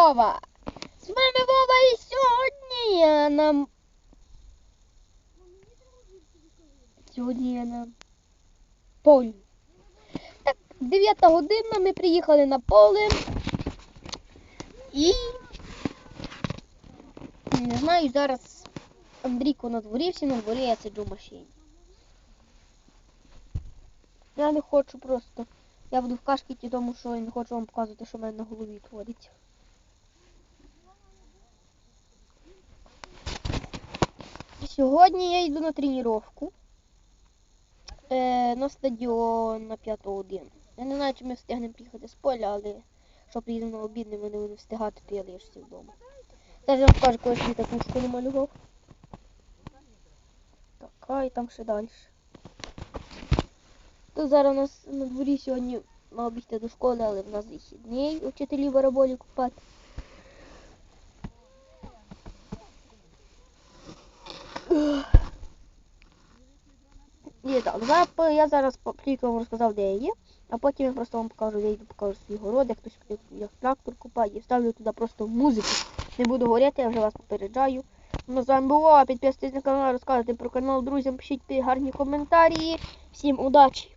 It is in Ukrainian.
Вова! З вами Вова і сьогодні я нам. Сьогодні я на полі. Так, 9 година, ми приїхали на поле. І. Не знаю, зараз Андрійко на дворі, всі на дворі, я сиджу в машині. Я не хочу просто. Я буду в кашкіті, тому що я не хочу вам показувати, що в мене на голові твориться. Сьогодні я йду на тренування. Е, на стадіон на 5 годину. Я не знаю, чи ми встигнемо приїхати з поля, але що приїдемо на обід, ми не будемо встигати, то я лишуся вдома. Зараз я вам покажу, коли татушку намалював. Так, і там ще далі. Тут зараз у нас на дворі сьогодні мав бігти до школи, але в нас вихідний, учителі бараболі купати. І так, зараз я зараз по- вам розказав, де я є, а потім я просто вам покажу, я йду покажу свій город, як хтось як трактор купає, і ставлю туди просто музику. Не буду говорити, я вже вас попереджаю. Ну, з вами Вова, підписуйтесь на канал, розказуйте про канал друзям, пишіть гарні коментарі. Всім удачі.